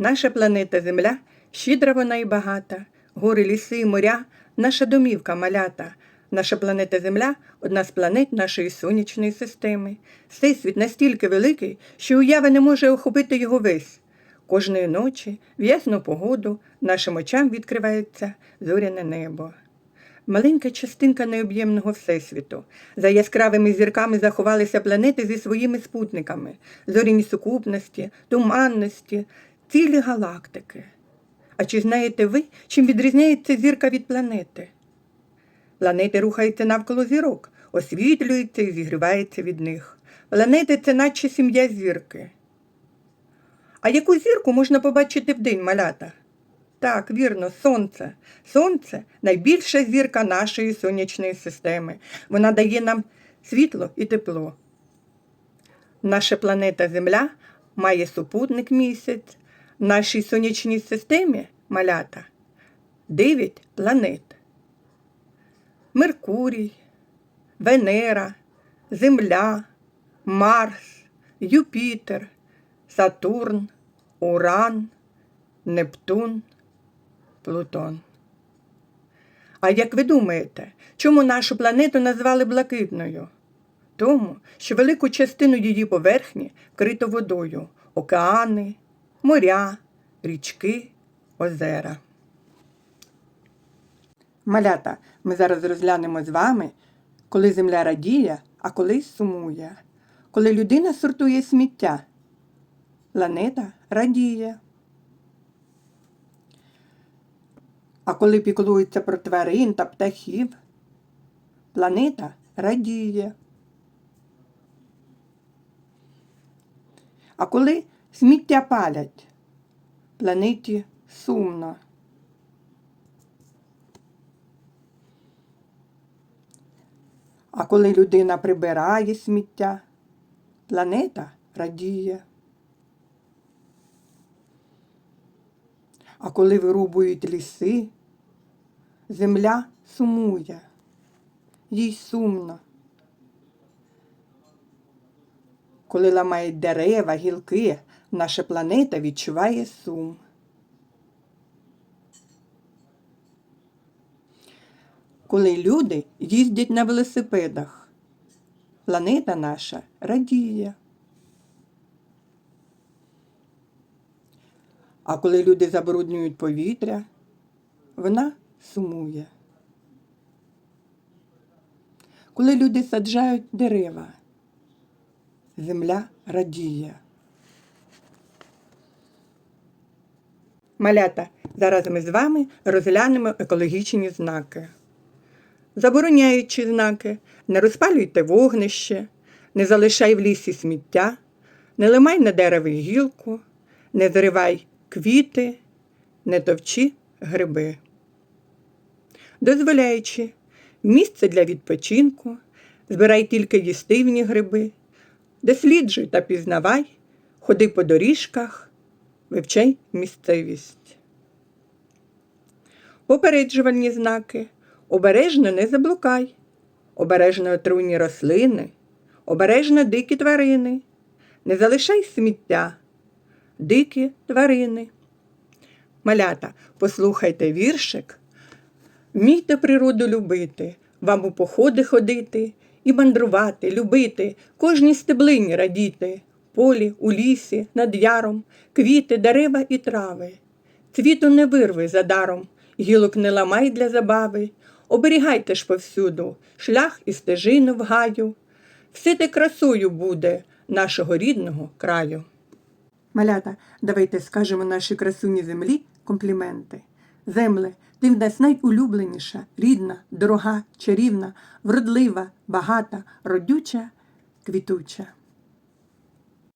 Наша планета Земля щедра вона і багата, гори, ліси, моря, наша домівка малята. Наша планета Земля одна з планет нашої сонячної системи. Всесвіт настільки великий, що уява не може охопити його весь. Кожної ночі, в ясну погоду, нашим очам відкривається зоряне небо. Маленька частинка необ'ємного всесвіту. За яскравими зірками заховалися планети зі своїми спутниками, зоряні сукупності, туманності, цілі галактики. А чи знаєте ви, чим відрізняється зірка від планети? Планети рухаються навколо зірок, освітлюються і зігріваються від них. Планети це наче сім'я зірки. А яку зірку можна побачити вдень, малята? Так, вірно, сонце. Сонце найбільша зірка нашої сонячної системи. Вона дає нам світло і тепло. Наша планета Земля має супутник місяць. Нашій сонячній системі малята 9 планет. Меркурій, Венера, Земля, Марс, Юпітер, Сатурн, Уран, Нептун, Плутон. А як ви думаєте, чому нашу планету назвали блакитною? Тому, що велику частину її поверхні вкрито водою океани, моря, річки, озера. Малята, ми зараз розглянемо з вами, коли земля радіє, а коли сумує. Коли людина сортує сміття, планета радіє. А коли піклується про тварин та птахів, планета радіє. А коли сміття палять, планеті сумно. А коли людина прибирає сміття, планета радіє. А коли вирубують ліси, земля сумує, їй сумно. Коли ламають дерева, гілки, наша планета відчуває сум. Коли люди їздять на велосипедах, планета наша радіє. А коли люди забруднюють повітря, вона сумує. Коли люди саджають дерева, земля радіє. Малята, зараз ми з вами розглянемо екологічні знаки. Забороняючі знаки, не розпалюйте вогнище, не залишай в лісі сміття, не limай на дереві гілку, не зривай квіти, не товчи гриби. Дозволяючи місце для відпочинку, збирай тільки їстивні гриби, досліджуй та пізнавай, ходи по доріжках, вивчай місцевість. Попереджувальні знаки. Обережно не заблукай, обережно отруйні рослини, обережно дикі тварини, не залишай сміття, дикі тварини. Малята, послухайте віршик, вмійте природу любити, вам у походи ходити і мандрувати, любити, кожній стеблині радіти, полі, у лісі, над яром, квіти, дерева і трави. Цвіту не вирви за даром, гілок не ламай для забави. Оберігайте ж повсюду шлях і стежину в гаю. Все те красою буде нашого рідного краю. Малята, давайте скажемо нашій красуні землі компліменти. Земле, ти в нас найулюбленіша, рідна, дорога, чарівна, вродлива, багата, родюча, квітуча.